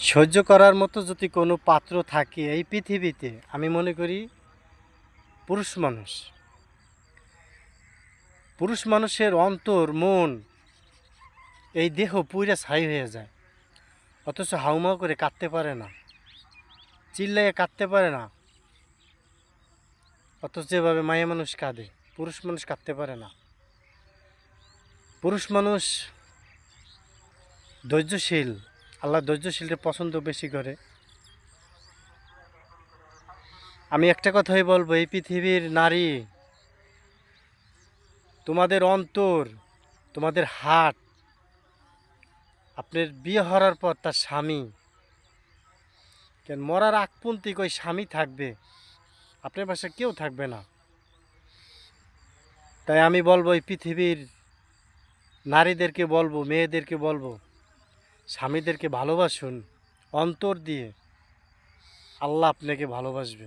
সহ্য করার মতো যদি কোনো পাত্র থাকে এই পৃথিবীতে, আমি মনে করি পুরুষ মানুষ। পুরুষ মানুষের অন্তর, মন, এই দেহ পুইরা ছাই হয়ে যায়। অথচ হাউমাউ করে কাঁদতে পারে না, চিল্লাইয়ে কাঁদতে পারে না। অথচ যেভাবে মায়া মানুষ কাঁদে, পুরুষ মানুষ কাঁদতে পারে না। পুরুষ মানুষ ধৈর্যশীল আল্লাহ ধৈর্যশীলকে পছন্দ বেশি করে। আমি একটা কথাই বলব, এই পৃথিবীর নারী, তোমাদের অন্তর, তোমাদের হাট, আপনার বিয়ে হওয়ার পর তার স্বামী, কেন মরার পর্যন্ত ওই স্বামী থাকবে, আপনার পাশে কেউ থাকবে না। তাই আমি বলব, এই পৃথিবীর নারীদেরকে বলব, মেয়েদেরকে বলব স্বামীদেরকে ভালোবাসুন অন্তর দিয়ে আল্লাহ আপনাকে ভালোবাসবে।